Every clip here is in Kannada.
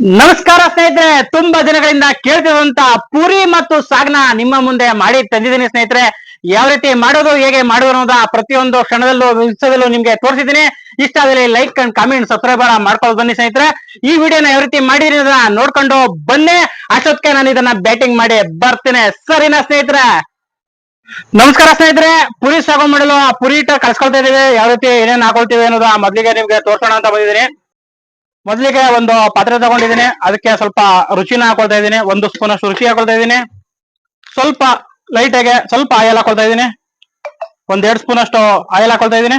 ನಮಸ್ಕಾರ ಸ್ನೇಹಿತರೆ, ತುಂಬಾ ದಿನಗಳಿಂದ ಕೇಳ್ತಿರುವಂತ ಪೂರಿ ಮತ್ತು ಸಾಗ್ನ ನಿಮ್ಮ ಮುಂದೆ ಮಾಡಿ ತಂದಿದ್ದೀನಿ ಸ್ನೇಹಿತರೆ. ಯಾವ ರೀತಿ ಮಾಡೋದು, ಹೇಗೆ ಮಾಡೋದು ಅನ್ನೋದ ಪ್ರತಿಯೊಂದು ಕ್ಷಣದಲ್ಲೂ ವಿಷಯದಲ್ಲೂ ನಿಮ್ಗೆ ತೋರಿಸಿದ್ದೀನಿ. ಇಷ್ಟ ಆದ್ರೆ ಲೈಕ್ ಅಂಡ್ ಕಾಮೆಂಟ್ ಸಬ್ಸ್ಕ್ರೈಬ್ ಮಾಡ್ಕೊಂಡು ಬನ್ನಿ ಸ್ನೇಹಿತರೆ. ಈ ವಿಡಿಯೋನ ಯಾವ ರೀತಿ ಮಾಡಿದ್ರಿ ಅನ್ನೋದನ್ನ ನೋಡ್ಕೊಂಡು ಬನ್ನಿ. ಅಷ್ಟೊತ್ತಿಗೆ ನಾನು ಇದನ್ನ ಬ್ಯಾಟಿಂಗ್ ಮಾಡಿ ಬರ್ತೇನೆ. ಸರಿನಾ ಸ್ನೇಹಿತರೆ? ನಮಸ್ಕಾರ ಸ್ನೇಹಿತರೆ. ಪುರಿ ಸಾಗು ಮಾಡಲು ಪುರಿ ಹಿಟ್ಟು ಕಳ್ಸ್ಕೊಳ್ತಾ ಇದ್ದೀವಿ ಯಾವ ರೀತಿ ಏನೇನ್ ಹಾಕೊಳ್ತೀವಿ ಅನ್ನೋದು ಮೊದಲಿಗೆ ನಿಮ್ಗೆ ತೋರ್ಸೋಣ ಅಂತ ಬಂದಿದ್ದೀನಿ. ಮೊದಲಿಗೆ ಒಂದು ಪಾತ್ರೆ ತಗೊಂಡಿದ್ದೀನಿ. ಅದಕ್ಕೆ ಸ್ವಲ್ಪ ರುಚಿನ ಹಾಕೊಳ್ತಾ ಇದ್ದೀನಿ. ಒಂದು ಸ್ಪೂನ್ ಅಷ್ಟು ರುಚಿ ಹಾಕೊಳ್ತಾ ಇದ್ದೀನಿ. ಸ್ವಲ್ಪ ಲೈಟಾಗೆ ಸ್ವಲ್ಪ ಆಯಿಲ್ ಹಾಕೊಳ್ತಾ ಇದ್ದೀನಿ. ಒಂದ್ ಸ್ಪೂನ್ ಅಷ್ಟು ಆಯಿಲ್ ಹಾಕೊಳ್ತಾ ಇದ್ದೀನಿ.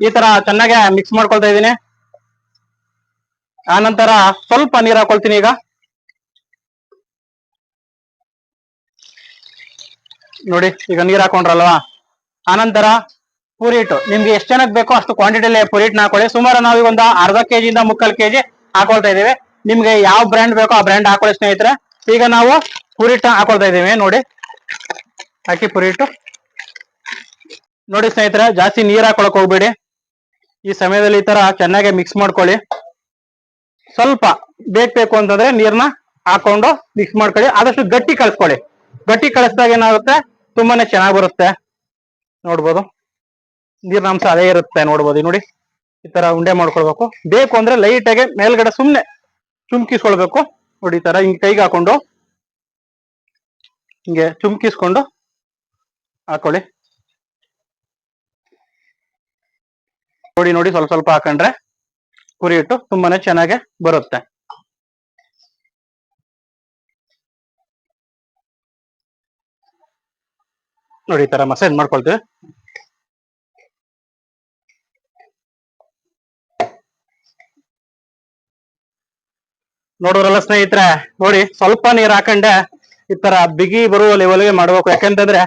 ಈ ತರ ಚೆನ್ನಾಗೆ ಮಿಕ್ಸ್ ಮಾಡ್ಕೊಳ್ತಾ ಇದ್ದೀನಿ. ಆನಂತರ ಸ್ವಲ್ಪ ನೀರ್ ಹಾಕೊಳ್ತೀನಿ ಈಗ. ನೋಡಿ, ಈಗ ನೀರ್ ಹಾಕೊಂಡ್ರಲ್ವಾ? ಆನಂತರ ಪೂರಿ ಹಿಟ್ಟು. ನಿಮ್ಗೆ ಎಷ್ಟು ಜನಕ್ಕೆ ಬೇಕೋ ಅಷ್ಟು ಕ್ವಾಂಟಿಟಿಲಿ ಹಿಟ್ಟು ಹಾಕೊಳ್ಳಿ. ಸುಮಾರು ನಾವೀಗ ಒಂದು ಅರ್ಧ ಕೆಜಿಯಿಂದ ಮುಕ್ಕಾಲ್ ಕೆಜಿ ಹಾಕೊಳ್ತಾ ಇದ್ದೇವೆ. ನಿಮ್ಗೆ ಯಾವ ಬ್ರ್ಯಾಂಡ್ ಬೇಕೋ ಆ ಬ್ರ್ಯಾಂಡ್ ಹಾಕೊಳ್ಳಿ ಸ್ನೇಹಿತರೆ. ಈಗ ನಾವು ಪೂರಿ ಹಿಟ್ಟು ಹಾಕೊಳ್ತಾ ಇದೀವಿ ನೋಡಿ. ಹಾಕಿ ಪೂರಿ ಹಿಟ್ಟು. ನೋಡಿ ಸ್ನೇಹಿತರೆ, ಜಾಸ್ತಿ ನೀರ್ ಹಾಕೊಳಕ್ ಹೋಗ್ಬೇಡಿ. ಈ ಸಮಯದಲ್ಲಿ ಈ ತರ ಚೆನ್ನಾಗಿ ಮಿಕ್ಸ್ ಮಾಡ್ಕೊಳ್ಳಿ. ಸ್ವಲ್ಪ ಬೇಕು ಅಂತಂದ್ರೆ ನೀರ್ನ ಹಾಕೊಂಡು ಮಿಕ್ಸ್ ಮಾಡ್ಕೊಳ್ಳಿ. ಆದಷ್ಟು ಗಟ್ಟಿ ಕಳ್ಸ್ಕೊಳ್ಳಿ. ಗಟ್ಟಿ ಕಳಿಸ್ದಾಗ ಏನಾಗುತ್ತೆ? ತುಂಬಾನೇ ಚೆನ್ನಾಗಿ ಬರುತ್ತೆ. ನೋಡ್ಬೋದು. ನೀರಿನ ಅಂಶ ಅದೇ ಇರುತ್ತೆ ನೋಡ್ಬೋದು. ನೋಡಿ ಈ ತರ ಉಂಡೆ ಮಾಡ್ಕೊಳ್ಬೇಕು. ಬೇಕು ಅಂದ್ರೆ ಲೈಟ್ ಆಗಿ ಮೇಲ್ಗಡೆ ಸುಮ್ನೆ ಚುಮ್ಕಿಸ್ಕೊಳ್ಬೇಕು. ನೋಡಿ ಈ ತರ ಹಿಂಗ್ ಕೈಗೆ ಹಾಕೊಂಡು ಹಿಂಗೆ ಚುಮ್ಕಿಸ್ಕೊಂಡು ಹಾಕೊಳ್ಳಿ. ನೋಡಿ ನೋಡಿ ಸ್ವಲ್ಪ ಸ್ವಲ್ಪ ಹಾಕೊಂಡ್ರೆ ಕುರಿ ಇಟ್ಟು ತುಂಬಾನೇ ಚೆನ್ನಾಗಿ ಬರುತ್ತೆ. ನೋಡಿ ಈ ತರ ಮಸಾಜ್ ಮಾಡ್ಕೊಳ್ತೀವಿ. ನೋಡೋರಲ್ಲ ಸ್ನೇಹಿತರೆ, ನೋಡಿ, ಸ್ವಲ್ಪ ನೀರ್ ಹಾಕೊಂಡೆ ಈ ತರ ಬಿಗಿ ಬರುವ ಲೆವೆಲ್ಗೆ ಮಾಡ್ಬೇಕು. ಯಾಕಂತಂದ್ರೆ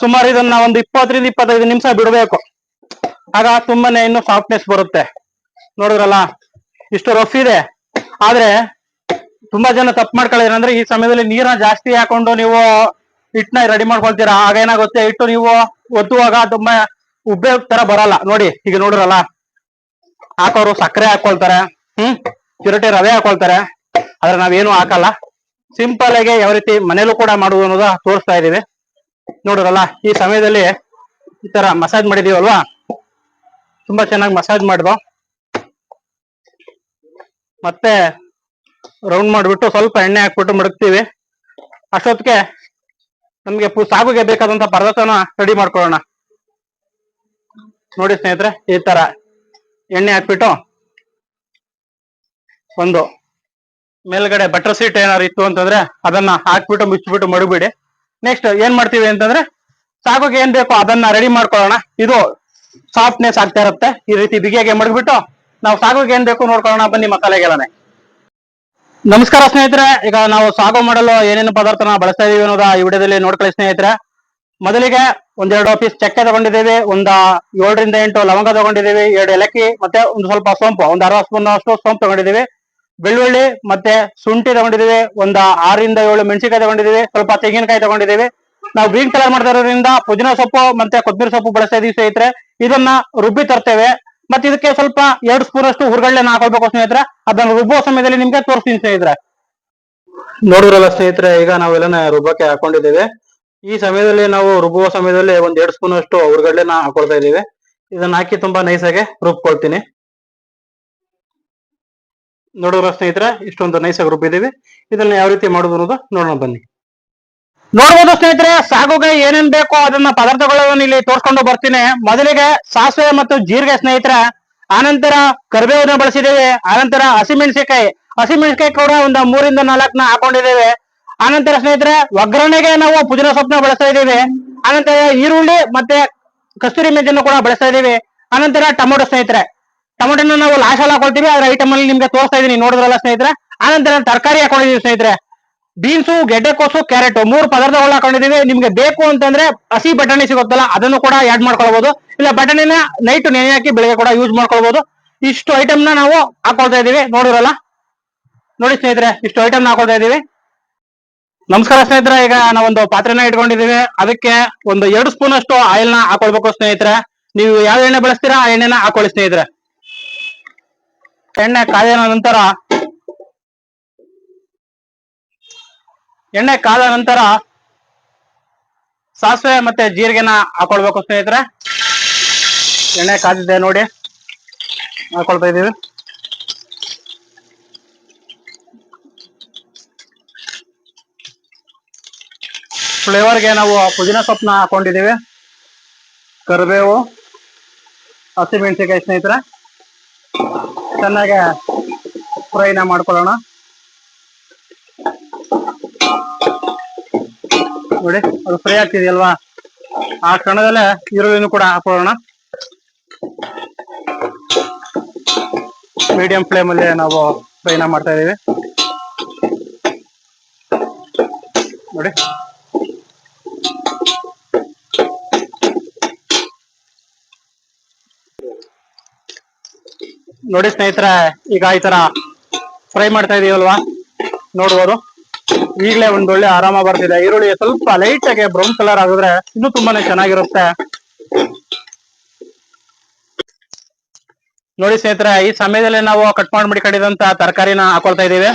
ಸುಮಾರು ಇದನ್ನ ಒಂದು ಇಪ್ಪತ್ತರಿಂದ ಇಪ್ಪತ್ತೈದು ನಿಮಿಷ ಬಿಡಬೇಕು. ಆಗ ತುಂಬಾನೇ ಇನ್ನು ಸಾಫ್ಟ್ನೆಸ್ ಬರುತ್ತೆ. ನೋಡಿದ್ರಲ್ಲ, ಇಷ್ಟು ರಫ್ ಇದೆ. ಆದ್ರೆ ತುಂಬಾ ಜನ ತಪ್ಪು ಮಾಡ್ಕೊಳ್ಳೋದಂದ್ರೆ ಈ ಸಮಯದಲ್ಲಿ ನೀರನ್ನ ಜಾಸ್ತಿ ಹಾಕೊಂಡು ನೀವು ಹಿಟ್ಟನ್ನ ರೆಡಿ ಮಾಡ್ಕೊಳ್ತೀರಾ? ಆಗ ಏನಾಗುತ್ತೆ? ಹಿಟ್ಟು ನೀವು ಒತ್ತುವಾಗ ತುಂಬಾ ಉಬ್ಬೆ ತರ ಬರಲ್ಲ. ನೋಡಿ, ಈಗ ನೋಡಿರಲ್ಲ ಹಾಕೋರು ಸಕ್ಕರೆ ಹಾಕೊಳ್ತಾರೆ, ಹ್ಮ್, ಚಿರಟೆ ರವೆ ಹಾಕೊಳ್ತಾರೆ. ಆದ್ರೆ ನಾವೇನು ಹಾಕಲ್ಲ. ಸಿಂಪಲ್ ಆಗಿ ಯಾವ ರೀತಿ ಮನೇಲೂ ಕೂಡ ಮಾಡುವುದು ಅನ್ನೋದ ತೋರಿಸ್ತಾ ಇದೀವಿ ನೋಡೋದಲ್ಲ ಈ ಸಮಯದಲ್ಲಿ ಈ ತರ ಮಸಾಜ್ ಮಾಡಿದೀವಲ್ವಾ? ತುಂಬಾ ಚೆನ್ನಾಗಿ ಮಸಾಜ್ ಮಾಡಿದ್ವು. ಮತ್ತೆ ರೌಂಡ್ ಮಾಡಿಬಿಟ್ಟು ಸ್ವಲ್ಪ ಎಣ್ಣೆ ಹಾಕ್ಬಿಟ್ಟು ಮಡಗ್ತೀವಿ. ಅಷ್ಟೊತ್ತಿಗೆ ನಮ್ಗೆ ಸಾಗುಗೆ ಬೇಕಾದಂತ ಪದಾರ್ಥನ ರೆಡಿ ಮಾಡ್ಕೊಳ್ಳೋಣ. ನೋಡಿ ಸ್ನೇಹಿತರೆ, ಈ ತರ ಎಣ್ಣೆ ಹಾಕ್ಬಿಟ್ಟು ಒಂದು ಮೇಲ್ಗಡೆ ಬಟರ್ ಸೀಟ್ ಏನಾದ್ರು ಇತ್ತು ಅಂತಂದ್ರೆ ಅದನ್ನ ಹಾಕ್ಬಿಟ್ಟು, ಮುಚ್ಚಿಬಿಟ್ಟು ಮಡಗ್ಬಿಡಿ. ನೆಕ್ಸ್ಟ್ ಏನ್ ಮಾಡ್ತೀವಿ ಅಂತಂದ್ರೆ ಸಾಗುಗೆ ಏನ್ ಬೇಕೋ ಅದನ್ನ ರೆಡಿ ಮಾಡ್ಕೊಳ್ಳೋಣ. ಇದು ಸಾಫ್ಟ್ನೆಸ್ ಆಗ್ತಾ ಇರುತ್ತೆ. ಈ ರೀತಿ ಬಿಗಿಯಾಗಿ ಮಡಗ್ಬಿಟ್ಟು ನಾವು ಸಾಗುಗೆ ಏನ್ ಬೇಕು ನೋಡ್ಕೊಳ್ಳೋಣ ಬನ್ನಿ ಮಸಾಲೆಗೆಲ್ಲನೆ ನಮಸ್ಕಾರ ಸ್ನೇಹಿತರೆ, ಈಗ ನಾವು ಸಾಗೋ ಮಾಡಲು ಏನೇನು ಪದಾರ್ಥನ ಬಳಸ್ತಾ ಇದೀವಿ ಅನ್ನೋದ ಈ ವಿಡಿಯೋದಲ್ಲಿ ನೋಡ್ಕೊಳ್ಳಿ ಸ್ನೇಹಿತರೆ. ಮೊದಲಿಗೆ ಒಂದೆರಡು ಪೀಸ್ ಚಕ್ಕೆ ತಗೊಂಡಿದ್ದೀವಿ, ಒಂದ ಏಳರಿಂದ ಎಂಟು ಲವಂಗ ತಗೊಂಡಿದ್ದೀವಿ, ಎರಡು ಎಲಕ್ಕಿ ಮತ್ತೆ ಒಂದು ಸ್ವಲ್ಪ ಸೋಂಪು, ಒಂದು ಅರವತ್ತು ಸ್ಪೂನ್ ಅಷ್ಟು ಸೋಂಪು ತಗೊಂಡಿದ್ದೀವಿ. ಬೆಳ್ಳುಳ್ಳಿ ಮತ್ತೆ ಶುಂಠಿ ತಗೊಂಡಿದ್ದೀವಿ. ಒಂದ ಆರಿಂದ ಏಳು ಮೆಣಸಿನಕಾಯಿ ತಗೊಂಡಿದ್ದೀವಿ. ಸ್ವಲ್ಪ ತೆಂಗಿನಕಾಯಿ ತಗೊಂಡಿದ್ದೀವಿ. ನಾವು ಗ್ರೀನ್ ಕಲರ್ ಮಾಡ್ತಾ ಇರೋದ್ರಿಂದ ಪುದಿನ ಸೊಪ್ಪು ಮತ್ತೆ ಕೊತ್ತಂಬರಿ ಸೊಪ್ಪು ಬಳಸ್ತಾ ಇದೀವಿ ಸ್ನೇಹಿತರೆ. ಇದನ್ನ ರುಬ್ಬಿ ತರ್ತೇವೆ. ಮತ್ತೆ ಇದಕ್ಕೆ ಸ್ವಲ್ಪ ಎರಡು ಸ್ಪೂನ್ ಅಷ್ಟು ಹುರ್ಗಳನ್ನ ಹಾಕೊಳ್ಬೇಕು ಸ್ನೇಹಿತರೆ. ಅದನ್ನ ರುಬ್ಬೋ ಸಮಯದಲ್ಲಿ ನಿಮ್ಗೆ ತೋರಿಸ್ತೀನಿ ಸ್ನೇಹಿತರೆ. ನೋಡಿದ್ರಲ್ಲ ಸ್ನೇಹಿತರೆ, ಈಗ ನಾವೆಲ್ಲ ರುಬ್ಬಕ್ಕೆ ಹಾಕೊಂಡಿದ್ದೇವೆ. ಈ ಸಮಯದಲ್ಲಿ ನಾವು ರುಬ್ಬುವ ಸಮಯದಲ್ಲಿ ಒಂದ್ ಎರಡು ಸ್ಪೂನ್ ಅಷ್ಟು ಹುರ್ಗಡ್ಲೆನ ಹಾಕೊಳ್ತಾ ಇದೀವಿ ಇದನ್ನ ಹಾಕಿ ತುಂಬಾ ನೈಸ್ ಆಗಿ ರುಬ್ಕೊಳ್ತೀನಿ. ನೋಡೋರ ಸ್ನೇಹಿತರೆ, ಇಷ್ಟೊಂದು ನೈಸ್ ಗ್ರೂಪ್ ಇದ್ದೀವಿ ಇದನ್ನ ಯಾವ ರೀತಿ ಮಾಡೋದು ಅನ್ನೋದು ನೋಡೋಣ ಬನ್ನಿ. ನೋಡ್ಬೋದು ಸ್ನೇಹಿತರೆ, ಸಾಗುಗೆ ಏನೇನ್ ಬೇಕೋ ಅದನ್ನ ಪದಾರ್ಥಗಳನ್ನು ಇಲ್ಲಿ ತೋರ್ಸ್ಕೊಂಡು ಬರ್ತೀನಿ. ಮೊದಲಿಗೆ ಸಾಸಿವೆ ಮತ್ತು ಜೀರಿಗೆ ಸ್ನೇಹಿತರೆ, ಆನಂತರ ಕರಿಬೇವನ್ನ ಬಳಸಿದ್ದೇವೆ, ಆನಂತರ ಹಸಿಮೆಣಸಿನಕಾಯಿ. ಹಸಿಮೆಣಸಿನಕಾಯಿ ಕೂಡ ಒಂದು ಮೂರಿಂದ ನಾಲ್ಕನ ಹಾಕೊಂಡಿದ್ದೇವೆ. ಆನಂತರ ಸ್ನೇಹಿತರೆ, ಒಗ್ಗರಣೆಗೆ ನಾವು ಪುದೀನ ಸೊಪ್ಪನ್ನ ಬಳಸ್ತಾ ಇದ್ದೇವೆ. ಆನಂತರ ಈರುಳ್ಳಿ ಮತ್ತೆ ಕಸ್ತೂರಿ ಮೆಂತ್ಯನ್ನು ಕೂಡ ಬಳಸ್ತಾ ಇದ್ದೀವಿ. ಆನಂತರ ಟೊಮೊಟೊ ಸ್ನೇಹಿತರೆ ಟೊಮೊಟೊನ ನಾವು ಲಾಸ್ಟ್ ಅಲ್ಲಿ ಹಾಕೊಳ್ತೀವಿ ಅದ್ರ ಐಟಮ್ ಅಲ್ಲಿ ನಿಮ್ಗೆ ತೋರಿಸ್ತಾ ಇದೀನಿ ನೋಡಿದ್ರಲ್ಲ ಸ್ನೇಹಿತರೆ? ಆನಂತರ ತರಕಾರಿ ಹಾಕೊಂಡಿದೀವಿ ಸ್ನೇಹಿತರೆ. ಬೀನ್ಸು ಗೆಡ್ಡೆಕೋಸು ಕ್ಯಾರೆಟ್ ಮೂರು ಪದಾರ್ಥಗಳು ಹಾಕೊಂಡಿದೀವಿ. ನಿಮ್ಗೆ ಬೇಕು ಅಂತಂದ್ರೆ ಹಸಿ ಬಟಾಣಿ ಸಿಗುತ್ತಲ್ಲ, ಅದನ್ನು ಕೂಡ ಆಡ್ ಮಾಡ್ಕೊಳ್ಬಹುದು ಇಲ್ಲ, ಬಟಾಣಿನ ನೈಟ್ ನೆನೆ ಹಾಕಿ ಬೆಳಗ್ಗೆ ಕೂಡ ಯೂಸ್ ಮಾಡ್ಕೊಳ್ಬಹುದು ಇಷ್ಟು ಐಟಮ್ನ ನಾವು ಹಾಕೊಳ್ತಾ ಇದೀವಿ ನೋಡಿರಲ್ಲ ನೋಡಿ ಸ್ನೇಹಿತರೆ, ಇಷ್ಟು ಐಟಮ್ನ ಹಾಕೊಳ್ತಾ ಇದೀವಿ ನಮಸ್ಕಾರ ಸ್ನೇಹಿತರೆ, ಈಗ ನಾವೊಂದು ಪಾತ್ರೆನ ಇಟ್ಕೊಂಡಿದೀವಿ ಅದಕ್ಕೆ ಒಂದು ಎರಡು ಸ್ಪೂನ್ ಅಷ್ಟು ಆಯಿಲ್ನ ಹಾಕೊಳ್ಬೇಕು ಸ್ನೇಹಿತರೆ. ನೀವು ಯಾವ ಎಣ್ಣೆ ಬಳಸ್ತೀರಾ, ಆ ಎಣ್ಣೆನ ಹಾಕೊಳ್ಳಿ ಸ್ನೇಹಿತರೆ. ಎಣ್ಣೆ ಕಾದ ನಂತರ, ಎಣ್ಣೆ ಕಾದ ನಂತರ ಸಾಸಿವೆ ಮತ್ತೆ ಜೀರಿಗೆನ ಹಾಕೊಳ್ಬೇಕು ಸ್ನೇಹಿತರೆ. ಎಣ್ಣೆ ಕಾದಿದೆ ನೋಡಿ, ಹಾಕೊಳ್ತಾ ಇದೀವಿ ಫ್ಲೇವರ್ಗೆ ನಾವು ಪುದೀನ ಸೊಪ್ಪನ್ನ ಹಾಕೊಂಡಿದ್ದೀವಿ. ಕರಿಬೇವು ಹಸಿಮೆಣಸಿಕಾಯಿ ಸ್ನೇಹಿತರೆ. ಚೆನ್ನಾಗಿ ಫ್ರೈನ ಮಾಡ್ಕೊಳ್ಳೋಣ. ನೋಡಿ, ಅದು ಫ್ರೈ ಆಗ್ತಿದೆಯಲ್ವಾ? ಆ ಕ್ಷಣದಲ್ಲೇ ಈರುಳ್ಳಿನೂ ಕೂಡ ಹಾಕೊಳ್ಳೋಣ. ಮೀಡಿಯಂ ಫ್ಲೇಮ್ ಅಲ್ಲಿ ನಾವು ಫ್ರೈನ ಮಾಡ್ತಾ ಇದೀವಿ ನೋಡಿ. ನೋಡಿ ಸ್ನೇಹಿತರೆ, ಈಗ ಈ ತರ ಫ್ರೈ ಮಾಡ್ತಾ ಇದೀವಲ್ವಾ? ನೋಡ್ಬೋದು. ಈಗಲೇ ಒಂದ್ ಒಳ್ಳೆ ಆರಾಮ ಬರ್ತಿದೆ. ಈರುಳ್ಳಿ ಸ್ವಲ್ಪ ಲೈಟ್ ಆಗಿ ಬ್ರೌನ್ ಕಲರ್ ಆಗಿದ್ರೆ ಇನ್ನು ತುಂಬಾನೇ ಚೆನ್ನಾಗಿರುತ್ತೆ. ನೋಡಿ ಸ್ನೇಹಿತರೆ, ಈ ಸಮಯದಲ್ಲಿ ನಾವು ಕಟ್ ಮಾಡಿ ತರಕಾರಿನ ಹಾಕೊಳ್ತಾ ಇದೀವಿ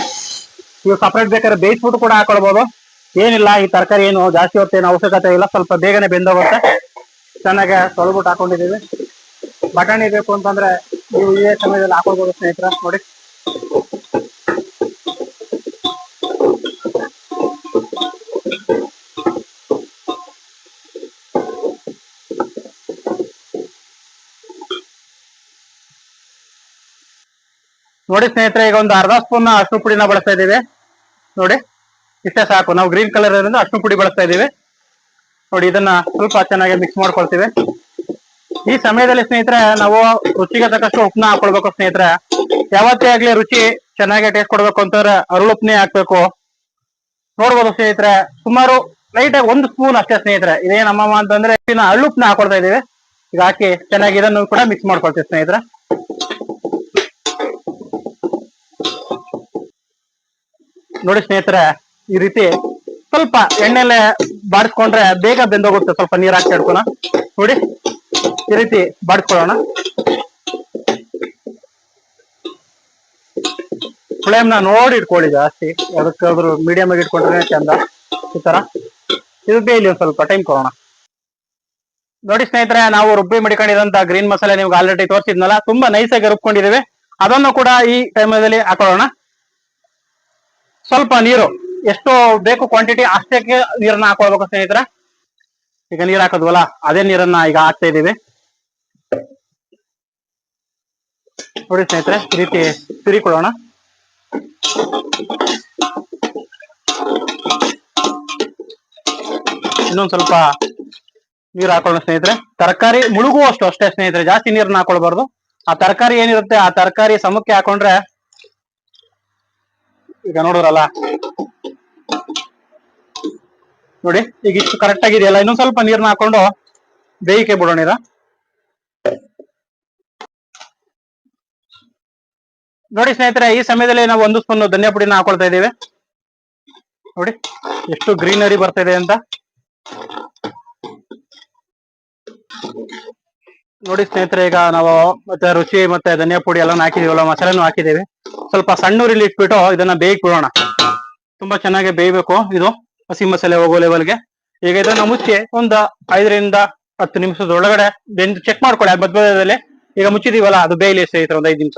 ನೀವು ಸಪ್ರೇಟ್ ಬೇಕಾದ್ರೆ ಬೇಯಿಸ್ಬಿಟ್ಟು ಕೂಡ ಹಾಕೊಳ್ಬಹುದು ಏನಿಲ್ಲ, ಈ ತರಕಾರಿ ಏನು ಜಾಸ್ತಿ ಹೊತ್ತೇನು ಅವಶ್ಯಕತೆ ಇಲ್ಲ. ಸ್ವಲ್ಪ ಬೇಗನೆ ಬೆಂದೋಗುತ್ತೆ. ಚೆನ್ನಾಗಿ ತೊಳ್ಬಿಟ್ಟು ಹಾಕೊಂಡಿದೀವಿ ಬಟಾಣಿ ಬೇಕು ಅಂತಂದ್ರೆ ನೀವು ಇದೇ ಸಮಯದಲ್ಲಿ ಹಾಕೊಳ್ಬೋದು ಸ್ನೇಹಿತರ, ನೋಡಿ. ನೋಡಿ ಸ್ನೇಹಿತರೆ, ಈಗ ಒಂದು ಅರ್ಧ ಸ್ಪೂನ್ ಅಷ್ಟು ಪುಡಿನ ಬಳಸ್ತಾ ಇದ್ದೀವಿ. ನೋಡಿ, ಇಷ್ಟೇ ಸಾಕು. ನಾವು ಗ್ರೀನ್ ಕಲರ್ ಅಷ್ಟು ಪುಡಿ ಬಳಸ್ತಾ ಇದ್ದೀವಿ. ನೋಡಿ, ಇದನ್ನ ಸ್ವಲ್ಪ ಚೆನ್ನಾಗಿ ಮಿಕ್ಸ್ ಮಾಡ್ಕೊಳ್ತೀವಿ. ಈ ಸಮಯದಲ್ಲಿ ಸ್ನೇಹಿತರೆ, ನಾವು ರುಚಿಗೆ ತಕ್ಕಷ್ಟು ಉಪ್ಪನ್ನ ಹಾಕೊಳ್ಬೇಕು ಸ್ನೇಹಿತರೆ. ಯಾವತ್ತೇ ಆಗ್ಲಿ ರುಚಿ ಚೆನ್ನಾಗಿ ಟೇಸ್ಟ್ ಕೊಡ್ಬೇಕು ಅಂತಂದ್ರೆ ಅರಳು ಉಪ್ಪನೇ ಹಾಕ್ಬೇಕು. ನೋಡ್ಬೋದು ಸ್ನೇಹಿತರೆ, ಸುಮಾರು ಲೈಟ್ ಆಗಿ ಒಂದು ಸ್ಪೂನ್ ಅಷ್ಟೇ ಸ್ನೇಹಿತರೆ. ಇದೇನಮ್ಮ ಅಂತಂದ್ರೆ ಅರಳು ಉಪ್ಪನ್ನ ಹಾಕೊಳ್ತಾ ಇದೀವಿ ಈಗ ಹಾಕಿ ಚೆನ್ನಾಗಿ ಇದನ್ನು ಕೂಡ ಮಿಕ್ಸ್ ಮಾಡ್ಕೊಳ್ತೀವಿ ಸ್ನೇಹಿತರೆ. ನೋಡಿ ಸ್ನೇಹಿತರೆ, ಈ ರೀತಿ ಸ್ವಲ್ಪ ಎಣ್ಣೆಲೆ ಬಾಡಿಸ್ಕೊಂಡ್ರೆ ಬೇಗ ಬೆಂದೋಗುತ್ತೆ. ಸ್ವಲ್ಪ ನೀರ್ ಹಾಕಿ ಹಿಡ್ಕೊಣ ನೋಡಿ. ಈ ರೀತಿ ಬಾಡಿಸ್ಕೊಳ್ಳೋಣ ನ ನೋಡಿ ಇಟ್ಕೊಳ್ಳಿ ಜಾಸ್ತಿ. ಅದಕ್ಕಾದ್ರೂ ಮೀಡಿಯಂ ಆಗಿ ಇಟ್ಕೊಂಡ್ರೆ ಚಂದ. ಈ ತರ. ಇದು ಇಲ್ಲಿ ಒಂದ್ ಸ್ವಲ್ಪ ಟೈಮ್ ಕೊಡೋಣ. ನೋಡಿ ಸ್ನೇಹಿತರೆ, ನಾವು ರುಬ್ಬಿ ಮಡಿಕೊಂಡಿದಂತ ಗ್ರೀನ್ ಮಸಾಲೆ ನಿಮ್ಗೆ ಆಲ್ರೆಡಿ ತೋರಿಸಿದ್ನಲ್ಲ, ತುಂಬಾ ನೈಸ್ ಆಗಿ ರುಬ್ಕೊಂಡಿದೀವಿ ಅದನ್ನು ಕೂಡ ಈ ಟೈಮಲ್ಲಿ ಹಾಕೊಳ್ಳೋಣ. ಸ್ವಲ್ಪ ನೀರು. ಎಷ್ಟು ಬೇಕು ಕ್ವಾಂಟಿಟಿ ಅಷ್ಟಕ್ಕೆ ನೀರನ್ನ ಹಾಕೊಳ್ಬೇಕು ಸ್ನೇಹಿತರೆ. ಈಗ ನೀರ್ ಹಾಕದ್ವಲ್ಲ, ಅದೇ ನೀರನ್ನ ಈಗ ಹಾಕ್ತಾ ಇದ್ದೀವಿ. ನೋಡಿ ಸ್ನೇಹಿತರೆ, ಈ ರೀತಿ ತಿರಿಕೊಳ್ಳೋಣ ಇನ್ನೊಂದ್ ಸ್ವಲ್ಪ ನೀರ್ ಹಾಕೊಳ್ಳೋಣ ಸ್ನೇಹಿತರೆ. ತರಕಾರಿ ಮುಳುಗುವಷ್ಟು ಅಷ್ಟೇ ಸ್ನೇಹಿತರೆ, ಜಾಸ್ತಿ ನೀರನ್ನ ಹಾಕೊಳ್ಬಾರ್ದು. ಆ ತರಕಾರಿ ಏನಿರುತ್ತೆ, ಆ ತರಕಾರಿ ಸಮಕ್ಕೆ ಹಾಕೊಂಡ್ರೆ, ಈಗ ನೋಡಿದ್ರಲ್ಲ ನೋಡಿ, ಈಗ ಇಷ್ಟು ಕರೆಕ್ಟ್ ಆಗಿದೆಯಲ್ಲ, ಇನ್ನೊಂದ್ ಸ್ವಲ್ಪ ನೀರ್ನ ಹಾಕೊಂಡು ಬೇಯಿಕೆ ಬಿಡೋಣ ನೋಡಿ ಸ್ನೇಹಿತರೆ, ಈ ಸಮಯದಲ್ಲಿ ನಾವು ಒಂದು ಸ್ಪೂನ್ ಧನಿಯಾ ಪುಡಿನ ಹಾಕೊಳ್ತಾ ಇದ್ದೇವೆ. ನೋಡಿ, ಎಷ್ಟು ಗ್ರೀನರಿ ಬರ್ತಾ ಇದೆ ಅಂತ. ನೋಡಿ ಸ್ನೇಹಿತರೆ, ಈಗ ನಾವು ಮತ್ತೆ ರುಚಿ ಮತ್ತೆ ಧನಿಯಾ ಪುಡಿ ಎಲ್ಲ ಹಾಕಿದೀವಲ್ಲ, ಮಸಾಲೆನೂ ಹಾಕಿದ್ದೇವೆ ಸ್ವಲ್ಪ ಸಣ್ಣ ಇಟ್ಬಿಟ್ಟು ಇದನ್ನ ಬೇಯಿಕ್ ಬಿಡೋಣ. ತುಂಬಾ ಚೆನ್ನಾಗಿ ಬೇಯಬೇಕು ಇದು. ಹಸಿ ಮಸಾಲೆ ಹೋಗೋ ಲೆವೆಲ್ಗೆ ಈಗ ಇದನ್ನ ಮುಚ್ಚಿ ಒಂದು ಐದರಿಂದ ಹತ್ತು ನಿಮಿಷದ ಒಳಗಡೆ ಬೆಂದು ಚೆಕ್ ಮಾಡ್ಕೊಳ್ಳಿ ಮಧ್ಯದಲ್ಲಿ ಈಗ ಮುಚ್ಚಿದೀವಲ್ಲ, ಅದು ಬೇಯಲಿ ಸ್ನೇಹಿತರೆ ಒಂದು ಐದು ನಿಮಿಷ.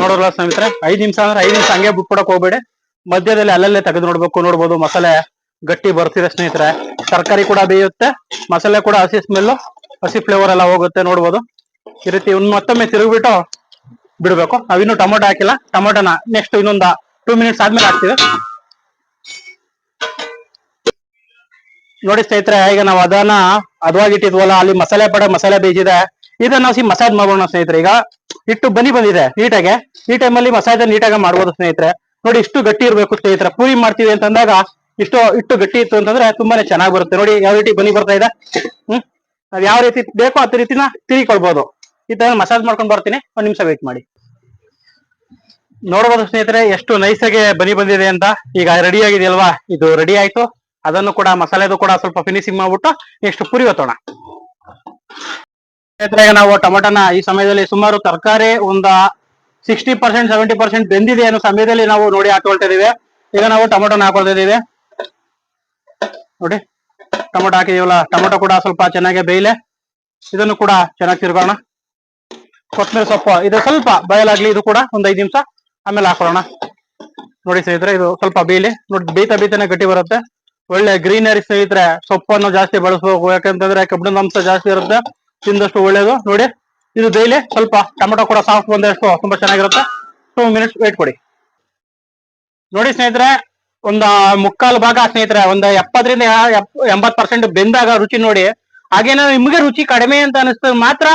ನೋಡೋಲ್ಲ ಸ್ನೇಹಿತರೆ, ಐದು ನಿಮಿಷ ಅಂದ್ರೆ ಐದು ನಿಮಿಷ ಹಂಗೆ ಬಿಟ್ಬಿಡಕ್ ಹೋಗ್ಬೇಡಿ. ಮಧ್ಯದಲ್ಲಿ ಅಲ್ಲಲ್ಲೇ ತೆಗೆದು ನೋಡ್ಬೇಕು, ನೋಡ್ಬೋದು, ಮಸಾಲೆ ಗಟ್ಟಿ ಬರ್ತಿದೆ ಸ್ನೇಹಿತರೆ. ತರಕಾರಿ ಕೂಡ ಬೇಯುತ್ತೆ, ಮಸಾಲೆ ಕೂಡ ಹಸಿ ಸ್ಮೆಲ್ ಹಸಿ ಫ್ಲೇವರ್ ಎಲ್ಲ ಹೋಗುತ್ತೆ, ನೋಡ್ಬೋದು. ಈ ರೀತಿ ಮತ್ತೊಮ್ಮೆ ತಿರುಗಿಬಿಟ್ಟು ಬಿಡ್ಬೇಕು. ನಾವಿನ್ನು ಟೊಮೊಟೊ ಹಾಕಿಲ್ಲ. ಟೊಮೊಟೊನ ನೆಕ್ಸ್ಟ್ ಇನ್ನೊಂದ ಟೂ ಮಿನಿಟ್ಸ್ ಆದ್ಮೇಲೆ ಹಾಕ್ತಿವಿ. ನೋಡಿ ಸ್ನೇಹಿತರೆ, ಈಗ ನಾವು ಅದನ್ನ ಅದವಾಗಿಟ್ಟಿದ್ವಲ್ಲ, ಅಲ್ಲಿ ಮಸಾಲೆ ಪಡ ಮಸಾಲೆ ಬೇಯಿಸಿದೆ. ಇದನ್ನ ನಾವು ಸಿ ಮಸಾಜ್ ಮಾಡೋಣ ಸ್ನೇಹಿತರೆ. ಈಗ ಹಿಟ್ಟು ಬನಿ ಬಂದಿದೆ ನೀಟಾಗೆ. ಈ ಟೈಮಲ್ಲಿ ಮಸಾಜ್ ನೀಟಾಗಿ ಮಾಡ್ಬೋದು ಸ್ನೇಹಿತರೆ. ನೋಡಿ ಇಷ್ಟು ಗಟ್ಟಿ ಇರ್ಬೇಕು ಸ್ನೇಹಿತರೆ. ಪೂರಿ ಮಾಡ್ತೀವಿ ಅಂತಂದಾಗ ಇಷ್ಟು ಇಟ್ಟು ಗಟ್ಟಿ ಇತ್ತು ಅಂತಂದ್ರೆ ತುಂಬಾನೇ ಚೆನ್ನಾಗಿ ಬರುತ್ತೆ. ನೋಡಿ ಯಾವ ರೀತಿ ಬನಿ ಬರ್ತಾ ಇದೆ. ಹ್ಮ್? ನಾವ್ ಯಾವ ರೀತಿ ಬೇಕೋ ಅದೇ ರೀತಿನ ತಿರಿಕೊಳ್ಬಹುದು ಈ ತರ ಮಸಾಜ್ ಮಾಡ್ಕೊಂಡ್ ಬರ್ತೀನಿ. ಒಂದ್ ನಿಮಿಷ ವೇಟ್ ಮಾಡಿ. ನೋಡಬಹುದು ಸ್ನೇಹಿತರೆ, ಎಷ್ಟು ನೈಸ್ ಆಗಿ ಬನಿ ಬಂದಿದೆ ಅಂತ. ಈಗ ರೆಡಿ ಆಗಿದೆಯಲ್ವಾ? ಇದು ರೆಡಿ ಆಯ್ತು. ಅದನ್ನು ಕೂಡ ಮಸಾಲೆದು ಕೂಡ ಸ್ವಲ್ಪ ಫಿನಿಶಿಂಗ್ ಮಾಡ್ಬಿಟ್ಟು ನೆಕ್ಸ್ಟ್ ಪುರಿ ಸ್ನೇಹಿತರೆ ನಾವು ಟೊಮೆಟೊನ ಈ ಸಮಯದಲ್ಲಿ ಸುಮಾರು ತರಕಾರಿ ಒಂದ ಸಿಕ್ಸ್ಟಿ ಪರ್ಸೆಂಟ್ ಸೆವೆಂಟಿ ಪರ್ಸೆಂಟ್ ಬೆಂದಿದೆ ಅನ್ನೋ ಸಮಯದಲ್ಲಿ ನಾವು ನೋಡಿ ಹಾಕೊಳ್ತಾ ಇದೀವಿ ಈಗ ನಾವು ಟೊಮೆಟೊನ ಹಾಕೊಳ್ತಾ ಇದೀವಿ ನೋಡಿ, ಟೊಮೆಟೊ ಹಾಕಿದೀವಲ್ಲ, ಟೊಮೆಟೊ ಕೂಡ ಸ್ವಲ್ಪ ಚೆನ್ನಾಗಿ ಬೇಯಲೆ. ಇದನ್ನು ಕೂಡ ಚೆನ್ನಾಗಿ ತಿರ್ಗೋಣ. ಕೊತ್ತಂಬರಿ ಸೊಪ್ಪು, ಇದು ಸ್ವಲ್ಪ ಬಯಲಾಗ್ಲಿ, ಇದು ಕೂಡ ಒಂದ್ ಐದು ನಿಮಿಷ ಆಮೇಲೆ ಹಾಕೊಳ್ಳೋಣ. ನೋಡಿ ಸ್ನೇಹಿತರೆ, ಇದು ಸ್ವಲ್ಪ ಬೇಯಲಿ. ನೋಡಿ ಬೇಯ್ತಾ ಬೇಯ್ತಾನೆ ಗಟ್ಟಿ ಬರುತ್ತೆ. ಒಳ್ಳೆ ಗ್ರೀನರಿ ಸ್ನೇಹಿತರೆ ಸೊಪ್ಪನ್ನು ಜಾಸ್ತಿ ಬಳಸಬೇಕು, ಯಾಕಂತಂದ್ರೆ ಕಬ್ಬಿಣದ ಅಂಶ ಜಾಸ್ತಿ ಇರುತ್ತೆ, ತಿಂದಷ್ಟು ಒಳ್ಳೇದು. ನೋಡಿ, ಇದು ಡೈಲಿ ಸ್ವಲ್ಪ ಟೊಮೆಟೊ ಕೂಡ ಸಾಫ್ಟ್ ಬಂದಷ್ಟು ತುಂಬಾ ಚೆನ್ನಾಗಿರುತ್ತೆ. ಟೂ ಮಿನಿಟ್ಸ್ ವೇಟ್ ಕೊಡಿ. ನೋಡಿ ಸ್ನೇಹಿತರೆ, ಒಂದ ಮುಕ್ಕಾಲು ಭಾಗ ಸ್ನೇಹಿತರೆ, ಒಂದ್ ಎಪ್ಪತ್ತರಿಂದ ಎಪ್- ಎಂಬತ್ ಪರ್ಸೆಂಟ್ ಬೆಂದಾಗ ರುಚಿ ನೋಡಿ. ಹಾಗೇನೋ ನಿಮ್ಗೆ ರುಚಿ ಕಡಿಮೆ ಅಂತ ಅನಿಸ್ತದೆ ಮಾತ್ರ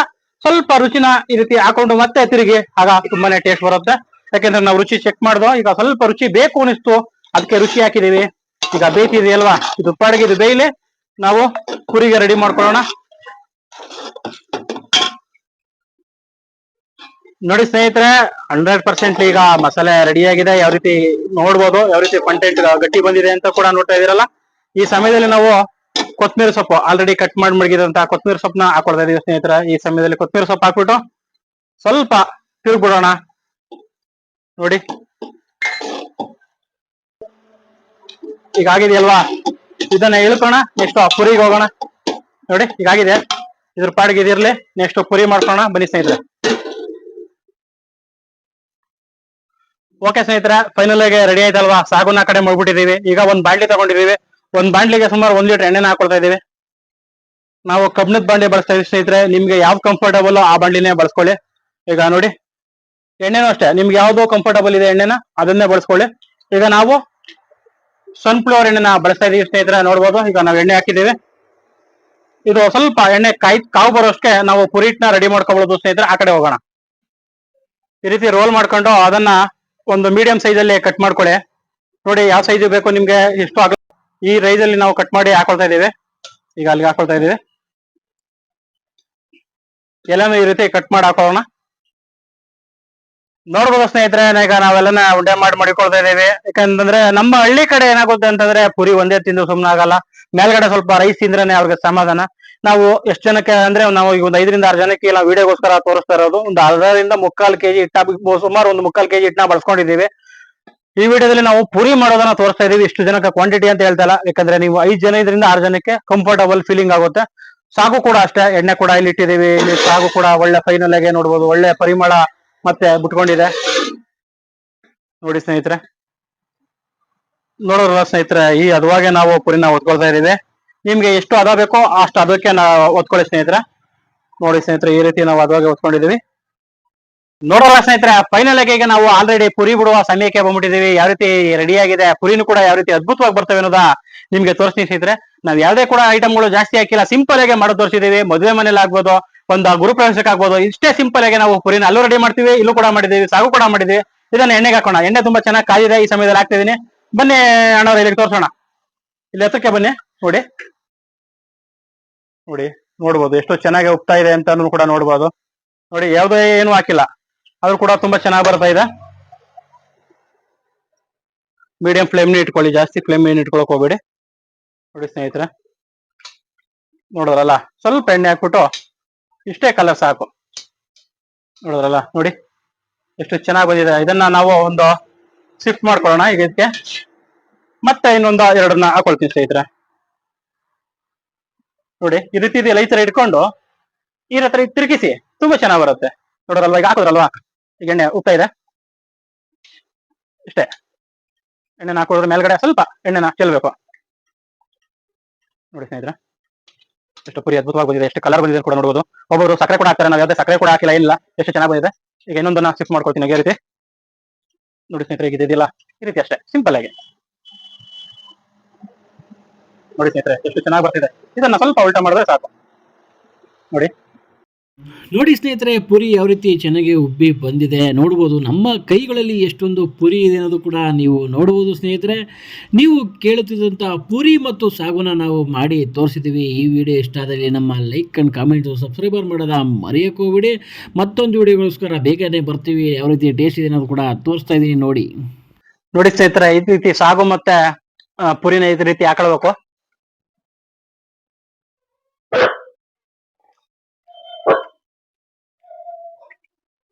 ಸ್ವಲ್ಪ ರುಚಿನ ಈ ರೀತಿ ಹಾಕೊಂಡು ಮತ್ತೆ ತಿರುಗಿ, ಆಗ ತುಂಬಾನೇ ಟೇಸ್ಟ್ ಬರುತ್ತೆ. ಯಾಕೆಂದ್ರೆ ನಾವು ರುಚಿ ಚೆಕ್ ಮಾಡ್ದೋ, ಈಗ ಸ್ವಲ್ಪ ರುಚಿ ಬೇಕು ಅನಿಸ್ತು, ಅದಕ್ಕೆ ರುಚಿ ಹಾಕಿದೀವಿ. ಈಗ ಬೇಯ್ತಿದೆ ಅಲ್ವಾ? ಇದು ಪಾಡಿಗೆ ಬೇಯ್ಲಿ. ನಾವು ಕುರಿಗೆ ರೆಡಿ ಮಾಡ್ಕೊಳ್ಳೋಣ. ನೋಡಿ ಸ್ನೇಹಿತರೆ ಹಂಡ್ರೆಡ್ ಪರ್ಸೆಂಟ್ ಈಗ ಮಸಾಲೆ ರೆಡಿ ಆಗಿದೆ. ಯಾವ ರೀತಿ ನೋಡ್ಬೋದು, ಯಾವ ರೀತಿ ಕಂಟೆಂಟ್ ಗಟ್ಟಿ ಬಂದಿದೆ ಅಂತ ಕೂಡ ನೋಡ್ತಾ ಇದೀರಲ್ಲ ಈ ಸಮಯದಲ್ಲಿ ನಾವು ಕೊತ್ತಂಬರಿ ಸೊಪ್ಪು ಆಲ್ರೆಡಿ ಕಟ್ ಮಾಡಿ ಮಡಗಿದಂತ ಕೊತ್ತಂಬರಿ ಸೊಪ್ಪನ್ನ ಹಾಕೊಳ್ತಾ ಇದೀವಿ ಸ್ನೇಹಿತರ. ಈ ಸಮಯದಲ್ಲಿ ಕೊತ್ತಂಬರಿ ಸೊಪ್ಪು ಹಾಕ್ಬಿಟ್ಟು ಸ್ವಲ್ಪ ತಿರುಗ್ಬಿಡೋಣ. ನೋಡಿ. ಈಗ ಆಗಿದೆಯಲ್ವಾ ಇದನ್ನ ಇಳ್ಕೋಣ ನೆಕ್ಸ್ಟ್ ಪುರಿಗೆ ಹೋಗೋಣ. ನೋಡಿ, ಈಗಾಗಿದೆ. ಇದ್ರ ಪಾಡಿಗೆ ಇದಿರ್ಲಿ ನೆಕ್ಸ್ಟ್ ಪುರಿ ಮಾಡ್ಕೋಣ ಬನ್ನಿ ಸ್ನೇಹಿತರೆ. ಓಕೆ ಸ್ನೇಹಿತರೆ ಫೈನಲ್ ಆಗಿ ರೆಡಿ ಆಯ್ತಲ್ವಾ? ಸಾಗುನ ಕಡೆ ಮಾಡ್ಬಿಟ್ಟಿದೀವಿ ಈಗ ಒಂದ್ ಬಾಂಡ್ಲಿ ತಗೊಂಡಿದೀವಿ ಒಂದ್ ಬಾಂಡ್ಲಿಗೆ ಸುಮಾರು ಒಂದ್ ಲೀಟರ್ ಎಣ್ಣೆನ ಹಾಕೊಳ್ತಾ ಇದೀವಿ ನಾವು ಕಬ್ಬಿಣದ ಬಾಂಡ್ಲಿ ಬಳಸ್ತಾ ಇದೀವಿ ಸ್ನೇಹಿತರೆ. ನಿಮ್ಗೆ ಯಾವ ಕಂಫರ್ಟಬಲ್ ಆ ಬಾಂಡ್ಲಿನೇ ಬಳಸ್ಕೊಳ್ಳಿ. ಈಗ ನೋಡಿ. ಎಣ್ಣೆನೂ ಅಷ್ಟೇ. ನಿಮ್ಗೆ ಯಾವ್ದು ಕಂಫರ್ಟಬಲ್ ಇದೆ ಎಣ್ಣೆನ, ಅದನ್ನೇ ಬಳಸ್ಕೊಳ್ಳಿ. ಈಗ ನಾವು ಸನ್ಫ್ಲವರ್ ಎಣ್ಣೆನ ಬಳಸ್ತಾ ಇದೀವಿ ಸ್ನೇಹಿತರೆ, ನೋಡ್ಬೋದು. ಈಗ ನಾವು ಎಣ್ಣೆ ಹಾಕಿದ್ದೇವೆ. ಇದು ಸ್ವಲ್ಪ ಎಣ್ಣೆ ಕಾಯಿ, ಕಾವು ಬರೋಷ್ಟಕ್ಕೆ ನಾವು ಪುರಿಟ್ನ ರೆಡಿ ಮಾಡ್ಕೊಬಹುದು ಸ್ನೇಹಿತರೆ. ಆ ಕಡೆ ಹೋಗೋಣ. ಈ ರೀತಿ ರೋಲ್ ಮಾಡ್ಕೊಂಡು ಅದನ್ನ ಒಂದು ಮೀಡಿಯಂ ಸೈಜ್ ಅಲ್ಲಿ ಕಟ್ ಮಾಡ್ಕೊಳ್ಳಿ ನೋಡಿ, ಯಾವ ಸೈಜ್ ಬೇಕು ನಿಮ್ಗೆ? ಎಷ್ಟು ಆಗ, ಈ ರೈಸ್ ಅಲ್ಲಿ ನಾವು ಕಟ್ ಮಾಡಿ ಹಾಕೊಳ್ತಾ ಇದ್ದೇವೆ. ಈಗ ಅಲ್ಲಿಗೆ ಹಾಕೊಳ್ತಾ ಇದ್ದೇವೆ. ಎಲ್ಲಾನು ಈ ರೀತಿ ಕಟ್ ಮಾಡಿ ಹಾಕೊಳ್ಳೋಣ. ನೋಡ್ಬೋದು ಸ್ನೇಹಿತರೆ ಈಗ ನಾವೆಲ್ಲನ ಉಂಡೆ ಮಾಡಿ ಮಾಡಿಕೊಳ್ತಾ ಇದೀವಿ ಯಾಕಂತಂದ್ರೆ ನಮ್ಮ ಹಳ್ಳಿ ಕಡೆ ಏನಾಗುತ್ತೆ ಅಂತಂದ್ರೆ ಪುರಿ ಒಂದೇ ತಿಂದು ಸುಮ್ಮನೆ ಆಗಲ್ಲ ಮೇಲ್ಗಡೆ ಸ್ವಲ್ಪ ರೈಸ್ ತಿಂದ್ರೇನೆ ಅವ್ರಿಗೆ ಸಮಾಧಾನ. ನಾವು ಎಷ್ಟು ಜನಕ್ಕೆ ಅಂದ್ರೆ ನಾವು ಈಗ ಒಂದು ಐದರಿಂದ ಆರು ಜನಕ್ಕೆ ನಾವು ವಿಡಿಯೋಗೋಸ್ಕರ ತೋರಿಸ್ತಾ ಇರೋದು. ಒಂದು ಅರ್ಧದಿಂದ ಮುಕ್ಕಾಲು ಕೆಜಿ ಹಿಟ್ಟ ಸುಮಾರು ಒಂದು ಮುಕ್ಕಾಲು ಕೆಜಿ ಹಿಟ್ಟನ್ನ ಬಳಸ್ಕೊಂಡಿದೀವಿ ಈ ವಿಡಿಯೋದಲ್ಲಿ ನಾವು ಪುರಿ ಮಾಡೋದನ್ನ ತೋರಿಸ್ತಾ ಇದೀವಿ ಇಷ್ಟು ಜನಕ್ಕೆ ಕ್ವಾಂಟಿಟಿ ಅಂತ ಹೇಳ್ತಾ ಇಲ್ಲ ಯಾಕಂದ್ರೆ ನೀವು ಐದು ಜನ ಇದರಿಂದ ಆರು ಜನಕ್ಕೆ ಕಂಫರ್ಟಬಲ್ ಫೀಲಿಂಗ್ ಆಗುತ್ತೆ. ಸಾಗು ಕೂಡ ಅಷ್ಟೇ. ಎಣ್ಣೆ ಕೂಡ ಇಲ್ಲಿ ಇಟ್ಟಿದೀವಿ ಇಲ್ಲಿ ಸಾಗು ಕೂಡ ಒಳ್ಳೆ ಫೈನಲ್ ಆಗಿ ನೋಡ್ಬೋದು. ಒಳ್ಳೆ ಪರಿಮಳ ಮತ್ತೆ ಬಿಟ್ಕೊಂಡಿದೆ ನೋಡಿ ಸ್ನೇಹಿತರೆ. ನೋಡೋರಲ್ಲ ಸ್ನೇಹಿತರೆ, ಈ ಅದುವಾಗೆ ನಾವು ಪುರಿನ ಒತ್ಕೊಳ್ತಾ ಇದೀವಿ ನಿಮ್ಗೆ ಎಷ್ಟು ಅದ ಬೇಕೋ ಅಷ್ಟು ಅದಕ್ಕೆ ನಾ ಒತ್ಕೊಳ್ಳಿ ಸ್ನೇಹಿತರೆ. ನೋಡಿ ಸ್ನೇಹಿತರೆ, ಈ ರೀತಿ ನಾವು ಅದುವಾಗೆ ಒತ್ಕೊಂಡಿದೀವಿ ನೋಡೋಲ್ಲ ಸ್ನೇಹಿತರೆ ಫೈನಲ್ ಆಗಿ ಈಗ ನಾವು ಆಲ್ರೆಡಿ ಪುರಿ ಬಿಡುವ ಸಮಯಕ್ಕೆ ಬಂದ್ಬಿಟ್ಟಿದೀವಿ ಯಾವ ರೀತಿ ರೆಡಿ ಆಗಿದೆ, ಪುರಿನೂ ಕೂಡ ಯಾವ ರೀತಿ ಅದ್ಭುತವಾಗಿ ಬರ್ತವೆ ಅನ್ನೋದ ನಿಮ್ಗೆ ತೋರಿಸ್ತೀನಿ ಸ್ನೇಹಿತರೆ. ನಾವ್ ಯಾವ್ದೇ ಕೂಡ ಐಟಮ್ಗಳು ಜಾಸ್ತಿ ಹಾಕಿಲ್ಲ ಸಿಂಪಲ್ ಆಗಿ ಮಾಡೋದು ತೋರಿಸಿದೀವಿ ಮದುವೆ ಮನೇಲಿ ಆಗ್ಬೋದು ಒಂದು ಗುರುಪ್ರವೇಶಕ್ಕೆ ಆಗ್ಬೋದು. ಇಷ್ಟೇ ಸಿಂಪಲ್ ಆಗಿ ನಾವು ಪುರಿನ ಅಲ್ಲೂ ರೆಡಿ ಮಾಡ್ತೀವಿ, ಇಲ್ಲೂ ಕೂಡ ಮಾಡಿದ್ದೀವಿ, ಸಾಗು ಕೂಡ ಮಾಡಿದ್ದೀವಿ. ಇದನ್ನ ಎಣ್ಣೆಗೆ ಹಾಕೋಣ. ಎಣ್ಣೆ ತುಂಬಾ ಚೆನ್ನಾಗಿ ಕಾಯಿದೆ ಈ ಸಮಯದಲ್ಲಿ ಹಾಕ್ತಿದೀನಿ ಬನ್ನಿ ಅಣ್ಣವ್ರ ಇಲ್ಲಿ ತೋರ್ಸೋಣ. ಇಲ್ಲಿ ಹತ್ತಕ್ಕೆ ಬನ್ನಿ, ನೋಡಿ. ನೋಡಿ, ನೋಡ್ಬೋದು ಎಷ್ಟು ಚೆನ್ನಾಗಿ ಉಪ್ತಾ ಇದೆ ಅಂತ ಕೂಡ ನೋಡ್ಬೋದು. ನೋಡಿ, ಯಾವುದೇ ಏನು ಹಾಕಿಲ್ಲ. ಆದ್ರೂ ಕೂಡ ತುಂಬಾ ಚೆನ್ನಾಗಿ ಬರ್ತಾ ಇದೆ. ಮೀಡಿಯಂ ಫ್ಲೇಮ್ ಇಟ್ಕೊಳ್ಳಿ, ಜಾಸ್ತಿ ಫ್ಲೇಮ್ ಏನು ಇಟ್ಕೊಳಕ್ ಹೋಗ್ಬೇಡಿ. ನೋಡಿ ಸ್ನೇಹಿತರೆ. ನೋಡೋದ್ರಲ್ಲ, ಸ್ವಲ್ಪ ಎಣ್ಣೆ ಹಾಕ್ಬಿಟ್ಟು ಇಷ್ಟೇ ಕಲರ್ ಸಾಕು. ನೋಡಿದ್ರಲ್ಲ? ನೋಡಿ. ಎಷ್ಟು ಚೆನ್ನಾಗಿ ಬಂದಿದೆ. ಇದನ್ನ ನಾವು ಒಂದು ಶಿಫ್ಟ್ ಮಾಡ್ಕೊಳ್ಳೋಣ ಈಗ ಇದಕ್ಕೆ. ಮತ್ತೆ ಇನ್ನೊಂದು ಎರಡನ್ನ ಹಾಕೊಳ್ತೀವಿ ಸ್ನೇಹಿತರೆ. ನೋಡಿ, ಈ ರೀತಿ ಇದೆಯಲ್ಲ ಈ ತರ ಇಟ್ಕೊಂಡು ಈ ಹತ್ರ ತಿರುಗಿಸಿ ತುಂಬಾ ಚೆನ್ನಾಗಿ ಬರುತ್ತೆ. ನೋಡೋರಲ್ವಾ ಈಗ ಹಾಕೋದ್ರಲ್ವಾ? ಈಗ ಎಣ್ಣೆ ಉಪ್ಪ ಇದೆ. ಇಷ್ಟೇ. ಎಣ್ಣೆನ ಹಾಕೋದ್ರ ಮೇಲ್ಗಡೆ ಸ್ವಲ್ಪ ಎಣ್ಣೆನ ಚೆಲ್ಬೇಕು. ನೋಡಿ ಸ್ನೇಹಿತರೆ. ಎಷ್ಟು ಪುರಿ ಅದ್ಭುತವಾಗಿ ಬಂದಿದೆ, ಎಷ್ಟು ಕಲರ್ ಬಂದಿದೆ ಕೂಡ ನೋಡಬಹುದು ಒಬ್ಬರು ಸಕ್ಕರೆ ಕೂಡ ಹಾಕ್ತಾರೆ, ನಾವು ಯಾವುದೇ ಸಕ್ಕರೆ ಕೂಡ ಹಾಕಿಲ್ಲ, ಇಲ್ಲ. ಎಷ್ಟು ಚೆನ್ನಾಗಿ ಬಂದಿದೆ. ಈಗ ಇನ್ನೊಂದನ್ನ ಶಿಫ್ಟ್ ಮಾಡ್ಕೊಳ್ತೀನಿ ಈ ರೀತಿ. ನೋಡಿ ಸ್ನೇಹಿತರೆ, ಈಗ ಇದೆಯಲ್ಲ ಈ ರೀತಿ ಅಷ್ಟೇ ಸಿಂಪಲ್ ಆಗಿ. ನೋಡಿ ಸ್ನೇಹಿತರೆ, ಎಷ್ಟು ಚೆನ್ನಾಗಿ ಬರ್ತಿದೆ. ಇದನ್ನ ಸ್ವಲ್ಪ ಉಲ್ಟಾ ಮಾಡಿದ್ರೆ ಸಾಕು. ನೋಡಿ. ನೋಡಿ ಸ್ನೇಹಿತರೆ, ಪುರಿ ಯಾವ ರೀತಿ ಚೆನ್ನಾಗಿ ಉಬ್ಬಿ ಬಂದಿದೆ ನೋಡ್ಬೋದು. ನಮ್ಮ ಕೈಗಳಲ್ಲಿ ಎಷ್ಟೊಂದು ಪುರಿ ಇದೆ ಅನ್ನೋದು ಕೂಡ ನೀವು ನೋಡ್ಬೋದು ಸ್ನೇಹಿತರೆ. ನೀವು ಕೇಳುತ್ತಿದ್ದಂಥ ಪುರಿ ಮತ್ತು ಸಾಗುನ ನಾವು ಮಾಡಿ ತೋರಿಸಿದ್ದೀವಿ. ಈ ವಿಡಿಯೋ ಇಷ್ಟ ಆದಲ್ಲಿ ನಮ್ಮ ಲೈಕ್ ಆ್ಯಂಡ್ ಕಾಮೆಂಟ್ ಸಬ್ಸ್ಕ್ರೈಬರ್ ಮಾಡೋದ ಮರೆಯೋಕೆ ಹೋಗ್ಬಿಡಿ. ಮತ್ತೊಂದು ವಿಡಿಯೋಗೋಸ್ಕರ ಬೇಗನೆ ಬರ್ತೀವಿ. ಯಾವ ರೀತಿ ಟೇಸ್ಟ್ ಇದೆ ಅನ್ನೋದು ಕೂಡ ತೋರಿಸ್ತಾ ಇದ್ದೀನಿ ನೋಡಿ. ನೋಡಿ ಸ್ನೇಹಿತರೆ, ಈ ರೀತಿ ಸಾಗು ಮತ್ತೆ ಪುರಿನ ಈ ರೀತಿ ಹಾಕೊಳ್ಬೇಕು.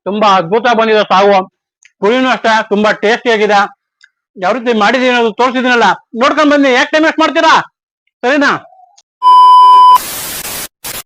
ತುಂಬಾ ಅದ್ಭುತ ಬಂದಿದೆ ಸಾಗು. ಪುರಿನೂ ಅಷ್ಟೇ, ತುಂಬಾ ಟೇಸ್ಟಿ ಆಗಿದೆ. ಯಾವ ರೀತಿ ಮಾಡಿದೀನಿ ಅನ್ನೋದು ತೋರಿಸಿದಿನಲ್ಲ ನೋಡ್ಕೊಂಡ್ ಬನ್ನಿ, ಯಾಕೆ ಟೈಮ್ ವೇಸ್ಟ್ ಮಾಡ್ತೀರಾ? ಸರಿನಾ?